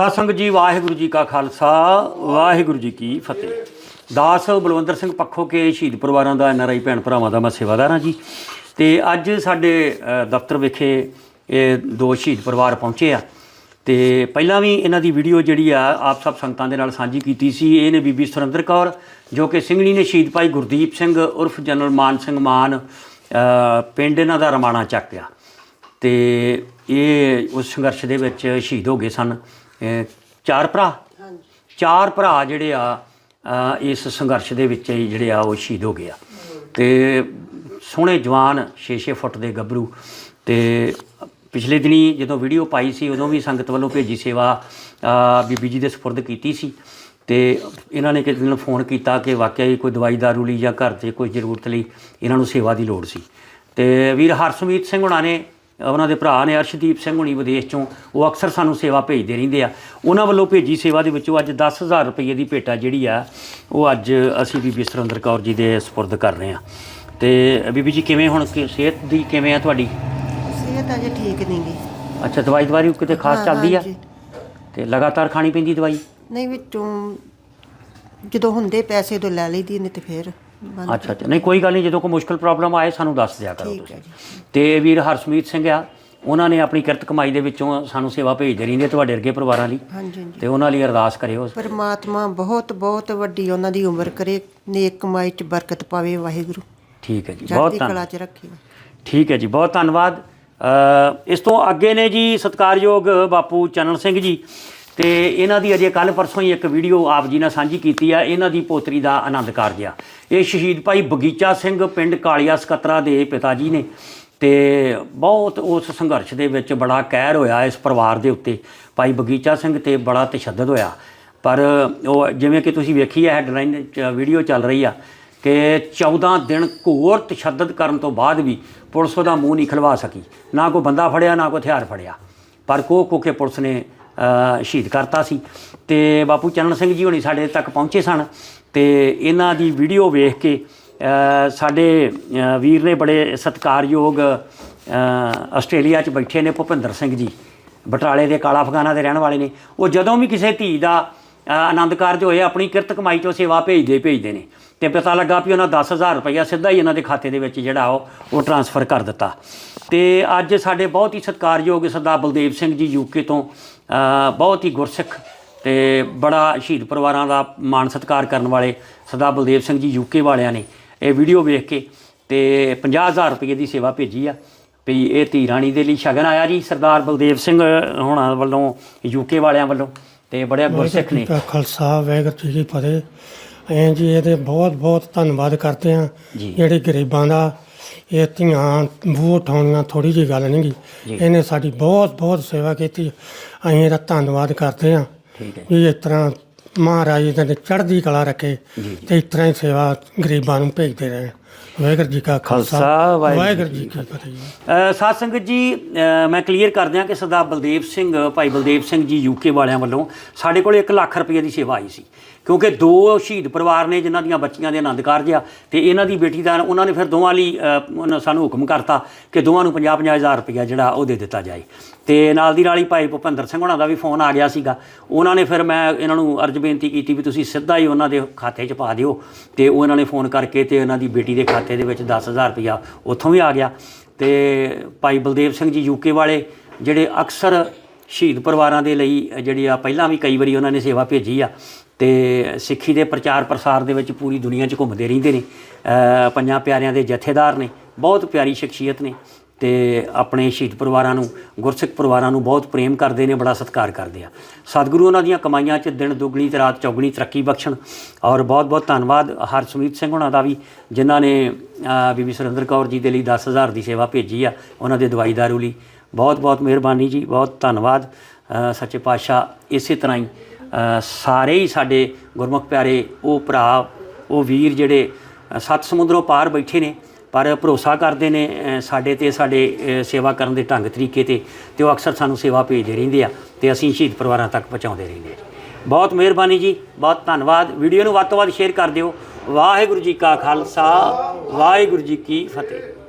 ਸਾਧ ਜੀ, ਵਾਹਿਗੁਰੂ ਜੀ ਕਾ ਖਾਲਸਾ, ਵਾਹਿਗੁਰੂ ਜੀ ਕੀ ਫਤਿਹ। ਦਾਸ ਬਲਵੰਦਰ ਸਿੰਘ ਪੱਖੋ ਕੇ ਸ਼ਹੀਦ ਪਰਿਵਾਰਾਂ ਦਾ ਐਨਆਰਆਈ ਭੈਣ ਭਰਾਵਾਂ ਦਾ ਮੈਂ ਸੇਵਾਦਾਰ ਹਾਂ ਜੀ। ਤੇ ਅੱਜ ਸਾਡੇ ਦਫ਼ਤਰ ਵਿਖੇ ਇਹ ਦੋ ਸ਼ਹੀਦ ਪਰਿਵਾਰ ਪਹੁੰਚੇ ਆ। ਤੇ ਪਹਿਲਾਂ ਵੀ ਇਹਨਾਂ ਦੀ ਵੀਡੀਓ ਜਿਹੜੀ ਆ, ਆਪ ਸਭ ਸੰਗਤਾਂ ਦੇ ਨਾਲ ਸਾਂਝੀ ਕੀਤੀ ਸੀ। ਇਹ ਨੇ ਬੀਬੀ ਸੁਰਿੰਦਰ ਕੌਰ, ਜੋ ਕਿ ਸਿੰਘਣੀ ਨੇ ਸ਼ਹੀਦ ਭਾਈ ਗੁਰਦੀਪ ਸਿੰਘ, ਉਰਫ ਜਨਰਲ ਮਾਨ ਸਿੰਘ ਮਾਨ ਪਿੰਡ ਇਹਨਾਂ ਦਾ ਰਮਾਣਾ ਚੱਕਿਆ ਆ। ਤੇ ਇਹ ਉਸ ਸੰਘਰਸ਼ ਦੇ ਵਿੱਚ ਸ਼ਹੀਦ ਹੋ ਗਏ ਸਨ। ਚਾਰ ਭਰਾ? ਚਾਰ ਭਰਾ ਜਿਹੜੇ ਆ ਇਸ ਸੰਘਰਸ਼ ਦੇ ਵਿੱਚ ਹੀ ਜਿਹੜੇ ਆ ਉਹ ਸ਼ਹੀਦ ਹੋ ਗਏ ਆ। ਤੇ ਸੋਹਣੇ ਜਵਾਨ 6-6 ਫੁੱਟ ਦੇ ਗੱਭਰੂ। ਤੇ ਪਿਛਲੇ ਦਿਨੀ ਜਦੋਂ ਵੀਡੀਓ ਪਾਈ ਸੀ ਉਦੋਂ ਵੀ ਸੰਗਤ ਵੱਲੋਂ ਭੇਜੀ ਸੇਵਾ ਬੀਬੀ ਜੀ ਦੇ ਸਪੁਰਦ ਕੀਤੀ ਸੀ। ਤੇ ਇਹਨਾਂ ਨੇ ਕਿਸੇ ਦਿਨ ਫੋਨ ਕੀਤਾ ਕਿ ਵਾਕਿਆ ਹੀ ਕੋਈ ਦਵਾਈ ਦਾਰੂ ਲਈ ਜਾਂ ਘਰ 'ਚ ਕੋਈ ਜ਼ਰੂਰਤ ਲਈ ਇਹਨਾਂ ਨੂੰ ਸੇਵਾ ਦੀ ਲੋੜ ਸੀ। ਤੇ ਵੀਰ ਹਰਸਮੀਤ ਸਿੰਘ ਹੁਣਾਂ ਨੇ ਉਹਨਾਂ ਦੇ ਭਰਾ ਨੇ ਅਰਸ਼ਦੀਪ ਸਿੰਘ ਹੁਣੀ ਵਿਦੇਸ਼ ਚੋਂ ਉਹ ਅਕਸਰ ਸਾਨੂੰ ਸੇਵਾ ਭੇਜਦੇ ਰਹਿੰਦੇ ਆ। ਉਹਨਾਂ ਵੱਲੋਂ ਭੇਜੀ ਸੇਵਾ ਦੇ ਵਿੱਚੋਂ ਅੱਜ 10000 ਰੁਪਏ ਦੀ ਭੇਟਾ ਜਿਹੜੀ ਆ ਉਹ ਅੱਜ ਅਸੀਂ ਬੀਬੀ ਸੁਰਿੰਦਰ ਕੌਰ ਜੀ ਦੇ ਸਪੁਰਦ ਕਰ ਰਹੇ ਆ। ਤੇ ਬੀਬੀ ਜੀ ਕਿਵੇਂ ਹੁਣ ਕਿ- ਸਿਹਤ ਦੀ ਕਿਵੇਂ ਆ ਤੁਹਾਡੀ? ਸਿਹਤ ਅਜੇ ਠੀਕ ਨਹੀਂ ਗੀ। ਅੱਛਾ ਦਵਾਈ ਦਵਾਈ ਕਿਤੇ ਖਾਸ ਚੱਲਦੀ ਆ। ਤੇ ਲਗਾਤਾਰ ਖਾਣੀ ਪੈਂਦੀ ਦਵਾਈ? ਨਹੀਂ ਵਿੱਚੋਂ ਜਦੋਂ ਹੁੰਦੇ ਪੈਸੇ ਤੋਂ ਲੈ ਲਈਦੀ ਨਹੀਂ ਤੇ ਫਿਰ ਅੱਛਾ ਅੱਛਾ। ਨਹੀਂ ਕੋਈ ਗੱਲ ਨਹੀਂ ਜਦੋਂ ਕੋਈ ਮੁਸ਼ਕਲ ਪ੍ਰੋਬਲਮ ਆਏ ਸਾਨੂੰ ਦੱਸ ਦਿਆ ਕਰੋ ਠੀਕ ਤੁਸੀਂ। ਹੈ ਤੇ ਵੀਰ ਹਰਸਮੀਤ ਸਿੰਘ ਆ ਉਹਨਾਂ ਨੇ ਆਪਣੀ ਕਿਰਤ ਕਮਾਈ ਦੇ ਵਿੱਚੋਂ ਸਾਨੂੰ ਸੇਵਾ ਭੇਜਦੇ ਰਹਿੰਦੇ ਤੁਹਾਡੇ ਵਰਗੇ ਪਰਿਵਾਰਾਂ ਲਈ। ਹਾਂਜੀ ਹਾਂਜੀ। ਤੇ ਉਹਨਾਂ ਲਈ ਅਰਦਾਸ ਕਰਿਓ। ਪਰਮਾਤਮਾ ਬਹੁਤ ਬਹੁਤ ਵੱਡੀ ਉਹਨਾਂ ਦੀ ਉਮਰ ਕਰੇ ਨੇਕ ਕਮਾਈ ਚ ਬਰਕਤ ਪਾਵੇ ਵਾਹਿਗੁਰੂ। ਠੀਕ ਹੈ ਜੀ ਬਹੁਤ ਚੜ੍ਹਦੀ ਧੰਨ ਕਲਾ ਚ ਰੱਖੇ। ਠੀਕ ਹੈ ਜੀ ਬਹੁਤ ਧੰਨਵਾਦ। ਅ, ਇਸ ਤੋਂ ਅੱਗੇ ਨੇ ਜੀ ਸਤਿਕਾਰਯੋਗ ਬਾਪੂ ਚੰਨਣ ਸਿੰਘ ਜੀ। ਤੇ ਇਹਨਾਂ ਦੀ ਅਜੇ ਕੱਲ ਪਰਸੋਂ ਹੀ ਇੱਕ ਵੀਡੀਓ ਆਪ ਜੀ ਨਾਲ ਸਾਂਝੀ ਕੀਤੀ ਆ, ਇਹਨਾਂ ਦੀ ਪੋਤਰੀ ਦਾ ਆਨੰਦ ਕਾਰਜ ਆ। ਇਹ ਸ਼ਹੀਦ ਭਾਈ ਬਗੀਚਾ ਸਿੰਘ ਪਿੰਡ ਕਾਲੀਆ ਸਕੱਤਰਾ ਦੇ ਪਿਤਾ ਜੀ ਨੇ ਤੇ ਬਹੁਤ ਉਸ ਸੰਘਰਸ਼ ਦੇ ਵਿੱਚ ਬੜਾ ਕਹਿਰ ਹੋਇਆ ਇਸ ਪਰਿਵਾਰ ਦੇ ਉੱਤੇ। ਭਾਈ ਬਗੀਚਾ ਸਿੰਘ ਤੇ ਬੜਾ ਤਸ਼ੱਦਦ ਹੋਇਆ। ਪਰ ਉਹ ਜਿਵੇਂ ਕਿ ਤੁਸੀਂ ਵੇਖੀ ਹੈ ਹੈਡਲਾਈਨ ਵੀਡੀਓ ਚੱਲ ਰਹੀ ਆ ਕਿ 14 ਦਿਨ ਘੋਰ ਤਸ਼ੱਦਦ ਕਰਨ ਤੋਂ ਬਾਅਦ ਵੀ ਪੁਲਿਸ ਉਹਦਾ ਮੂੰਹ ਨਹੀਂ ਖਲਵਾ ਸਕੀ। ਨਾ ਕੋਈ ਬੰਦਾ ਫੜਿਆ, ਨਾ ਕੋਈ ਹਥਿਆਰ ਫੜਿਆ। ਪਰ ਕੋ ਕੋ ਕੇ ਪੁਲਿਸ ਨੇ ਸ਼ਹੀਦ ਕਰਤਾ ਸੀ। ਤੇ ਬਾਪੂ ਚੰਨਣ ਸਿੰਘ ਜੀ ਹੋਣੀ ਸਾਡੇ ਤੱਕ ਪਹੁੰਚੇ ਸਨ ਤੇ ਇਹਨਾਂ ਦੀ ਵੀਡੀਓ ਵੇਖ ਕੇ ਸਾਡੇ ਵੀਰ ਨੇ ਬੜੇ ਸਤਿਕਾਰਯੋਗ ਆਸਟ੍ਰੇਲੀਆ 'ਚ ਬੈਠੇ ਨੇ ਭੁਪਿੰਦਰ ਸਿੰਘ ਜੀ। ਬਟਾਲੇ ਦੇ ਕਾਲਾ ਅਫਗਾਨਾ ਦੇ ਰਹਿਣ ਵਾਲੇ ਨੇ। ਉਹ ਜਦੋਂ ਵੀ ਕਿਸੇ ਧੀ ਦਾ ਆਨੰਦ ਕਾਰਜ ਹੋਏ, ਆਪਣੀ ਕਿਰਤ ਕਮਾਈ ਚੋਂ ਸੇਵਾ ਭੇਜਦੇ ਭੇਜਦੇ ਨੇ। ਤੇ ਪਤਾ ਲੱਗਾ ਵੀ ਉਹਨਾਂ 10000 ਰੁਪਇਆ ਸਿੱਧਾ ਹੀ ਇਹਨਾਂ ਦੇ ਖਾਤੇ ਦੇ ਵਿੱਚ ਜਿਹੜਾ ਉਹ ਉਹ ਟਰਾਂਸਫਰ ਕਰ ਦਿੱਤਾ। ਤੇ ਅੱਜ ਸਾਡੇ ਬਹੁਤ ਹੀ ਸਤਿਕਾਰਯੋਗ ਸਰਦਾਰ ਬਲਦੇਵ ਸਿੰਘ ਜੀ ਯੂਕੇ ਤੋਂ ਬਹੁਤ ਹੀ ਗੁਰਸਿੱਖ ਤੇ ਬੜਾ ਸ਼ਹੀਦ ਪਰਿਵਾਰਾਂ ਦਾ ਮਾਣ ਸਤਿਕਾਰ ਕਰਨ ਵਾਲੇ ਸਰਦਾਰ ਬਲਦੇਵ ਸਿੰਘ ਜੀ ਯੂਕੇ ਵਾਲਿਆਂ ਨੇ ਇਹ ਵੀਡੀਓ ਵੇਖ ਕੇ ਤੇ 50000 ਰੁਪਏ ਦੀ ਸੇਵਾ ਭੇਜੀ ਆ ਵੀ ਇਹ ਧੀ ਰਾਣੀ ਦੇ ਲਈ ਸ਼ਗਨ ਆਇਆ ਜੀ ਸਰਦਾਰ ਬਲਦੇਵ ਸਿੰਘ ਹੋਣਾ ਵੱਲੋਂ ਯੂਕੇ ਵਾਲਿਆਂ ਵੱਲੋਂ ਤੇ ਬੜੇ ਗੁਰਸਿੱਖ ਨੇ ਖਾਲਸਾ ਵਾਹਿਗੁਰੂ ਜੀ ਫਤਿਹ ਐਂ ਜੀ ਇਹਦੇ ਬਹੁਤ ਬਹੁਤ ਧੰਨਵਾਦ ਕਰਦੇ ਜੀ। ਜਿਹੜੇ ਗਰੀਬਾਂ ਦਾ ਇਹ ਧੀਆਂ ਬੂਹ ਉਠਾਉਣੀਆਂ ਥੋੜੀ ਜਿਹੀ ਗੱਲ ਨਹੀਂ ਗੀ। ਇਹਨੇ ਸਾਡੀ ਬਹੁਤ ਬਹੁਤ ਸੇਵਾ ਕੀਤੀ। ਅਸੀਂ ਇਹਦਾ ਧੰਨਵਾਦ ਕਰਦੇ ਹਾਂ ਠੀਕ ਹੈ। ਵੀ ਇਸ ਤਰ੍ਹਾਂ ਮਹਾਰਾਜ ਇਹਦੇ ਚੜ੍ਹਦੀ ਕਲਾ ਰੱਖੇ। ਤੇ ਇਸ ਤਰ੍ਹਾਂ ਹੀ ਸੇਵਾ ਗਰੀਬਾਂ ਨੂੰ ਭੇਜਦੇ ਰਹਿਣ ਵਾਹਿਗੁਰੂ ਜੀ ਕਾ ਖਾਲਸਾ, ਵਾਹਿਗੁਰੂ ਜੀ ਕੀ ਫਤਿਹ। ਸਾਧ ਸੰਗਤ ਜੀ ਮੈਂ ਕਲੀਅਰ ਕਰ ਦਿਆਂ ਕਿ ਸਰਦਾਰ ਬਲਦੇਵ ਸਿੰਘ ਭਾਈ ਬਲਦੇਵ ਸਿੰਘ ਜੀ ਯੂਕੇ ਵਾਲਿਆਂ ਵੱਲੋਂ ਸਾਡੇ ਕੋਲ 1 ਲੱਖ ਰੁਪਏ ਦੀ ਸੇਵਾ ਆਈ ਸੀ। ਕਿਉਂਕਿ ਦੋ ਸ਼ਹੀਦ ਪਰਿਵਾਰ ਨੇ ਜਿਨ੍ਹਾਂ ਦੀਆਂ ਬੱਚੀਆਂ ਦੇ ਆਨੰਦ ਕਾਰਜ ਆ ਤੇ ਇਹਨਾਂ ਦੀ ਬੇਟੀ ਦਾ ਉਹਨਾਂ ਨੇ ਫਿਰ ਦੋਵਾਂ ਲਈ ਉਹਨਾਂ ਸਾਨੂੰ ਹੁਕਮ ਕਰਤਾ ਕਿ ਦੋਵਾਂ ਨੂੰ 50 ਹਜ਼ਾਰ ਰੁਪਇਆ ਜਿਹੜਾ ਉਹ ਦੇ ਦਿੱਤਾ ਜਾਏ। ਤੇ ਨਾਲ ਦੀ ਨਾਲ ਹੀ ਭਾਈ ਭੁਪਿੰਦਰ ਸਿੰਘ ਹੁਣਾਂ ਦਾ ਵੀ ਫੋਨ ਆ ਗਿਆ ਸੀਗਾ। ਉਹਨਾਂ ਨੇ ਫਿਰ ਮੈਂ ਇਹਨਾਂ ਨੂੰ ਅਰਜ ਬੇਨਤੀ ਕੀਤੀ ਵੀ ਤੁਸੀਂ ਸਿੱਧਾ ਹੀ ਉਹਨਾਂ ਦੇ ਖਾਤੇ 'ਚ ਪਾ ਦਿਓ ਤੇ ਉਹ ਇਹਨਾਂ ਨੇ ਫੋਨ ਕਰਕੇ ਤੇ ਉਹਨਾਂ ਦੀ ਬੇਟੀ ਦੇ ਖਾਤੇ ਦੇ ਵਿੱਚ 10000 ਰੁਪਇਆ ਉੱਥੋਂ ਵੀ ਆ ਗਿਆ। ਤੇ ਭਾਈ ਬਲਦੇਵ ਸਿੰਘ ਜੀ ਯੂਕੇ ਵਾਲੇ ਜਿਹੜੇ ਅਕਸਰ ਸ਼ਹੀਦ ਪਰਿਵਾਰਾਂ ਦੇ ਲਈ ਜਿਹੜੀ ਆ ਪਹਿਲਾਂ ਵੀ ਕਈ ਵਾਰੀ ਉਹਨਾਂ ਨੇ ਸੇਵਾ ਭੇਜੀ ਆ ਤੇ ਸਿੱਖੀ ਦੇ ਪ੍ਰਚਾਰ ਪ੍ਰਸਾਰ ਦੇ ਵਿੱਚ ਪੂਰੀ ਦੁਨੀਆ 'ਚ ਘੁੰਮਦੇ ਰਹਿੰਦੇ ਨੇ। ਪੰਜਾਂ ਪਿਆਰਿਆਂ ਦੇ ਜਥੇਦਾਰ ਨੇ, ਬਹੁਤ ਪਿਆਰੀ ਸ਼ਖਸੀਅਤ ਨੇ ਤੇ ਆਪਣੇ ਸ਼ਹੀਦ ਪਰਿਵਾਰਾਂ ਨੂੰ, ਗੁਰਸਿੱਖ ਪਰਿਵਾਰਾਂ ਨੂੰ ਬਹੁਤ ਪ੍ਰੇਮ ਕਰਦੇ ਨੇ, ਬੜਾ ਸਤਿਕਾਰ ਕਰਦੇ ਆ। ਸਤਿਗੁਰੂ ਉਹਨਾਂ ਦੀਆਂ ਕਮਾਈਆਂ 'ਚ ਦਿਨ ਦੁਗਣੀ ਤੇ ਰਾਤ ਚੌਗਣੀ ਤਰੱਕੀ ਬਖਸ਼ਣ ਔਰ ਬਹੁਤ ਬਹੁਤ ਧੰਨਵਾਦ ਹਰਸਮੀਤ ਸਿੰਘ ਉਹਨਾਂ ਦਾ ਵੀ, ਜਿਨ੍ਹਾਂ ਨੇ ਬੀਬੀ ਸੁਰਿੰਦਰ ਕੌਰ ਜੀ ਦੇ ਲਈ 10000 ਦੀ ਸੇਵਾ ਭੇਜੀ ਆ, ਉਹਨਾਂ ਦੇ ਦਵਾਈ ਦਾਰੂ ਲਈ। ਬਹੁਤ ਬਹੁਤ ਮਿਹਰਬਾਨੀ ਜੀ, ਬਹੁਤ ਧੰਨਵਾਦ। ਸੱਚੇ ਪਾਤਸ਼ਾਹ ਇਸੇ ਤਰ੍ਹਾਂ ਹੀ ਸਾਰੇ ਹੀ ਸਾਡੇ ਗੁਰਮੁਖ ਪਿਆਰੇ, ਉਹ ਭਰਾ, ਉਹ ਵੀਰ ਜਿਹੜੇ ਸੱਤ ਸਮੁੰਦਰੋਂ ਪਾਰ ਬੈਠੇ ਨੇ, ਪਰ ਭਰੋਸਾ ਕਰਦੇ ਨੇ ਸਾਡੇ ਤੇ, ਸਾਡੇ ਸੇਵਾ ਕਰਨ ਦੇ ਢੰਗ ਤਰੀਕੇ ਤੇ ਤੇ ਉਹ ਅਕਸਰ ਸਾਨੂੰ ਸੇਵਾ ਭੇਜਦੇ ਰਹਿੰਦੇ ਆ, ਤੇ ਅਸੀਂ ਸ਼ਹੀਦ ਪਰਿਵਾਰਾਂ ਤੱਕ ਪਹੁੰਚਾਉਂਦੇ ਰਹਿੰਦੇ ਆ। ਬਹੁਤ ਮਿਹਰਬਾਨੀ ਜੀ, ਬਹੁਤ ਧੰਨਵਾਦ। ਵੀਡੀਓ ਨੂੰ ਵੱਧ ਤੋਂ ਵੱਧ ਸ਼ੇਅਰ ਕਰ ਦਿਓ। ਵਾਹਿਗੁਰੂ ਜੀ ਕਾ ਖਾਲਸਾ, ਵਾਹਿਗੁਰੂ ਜੀ ਕੀ ਫਤਿਹ।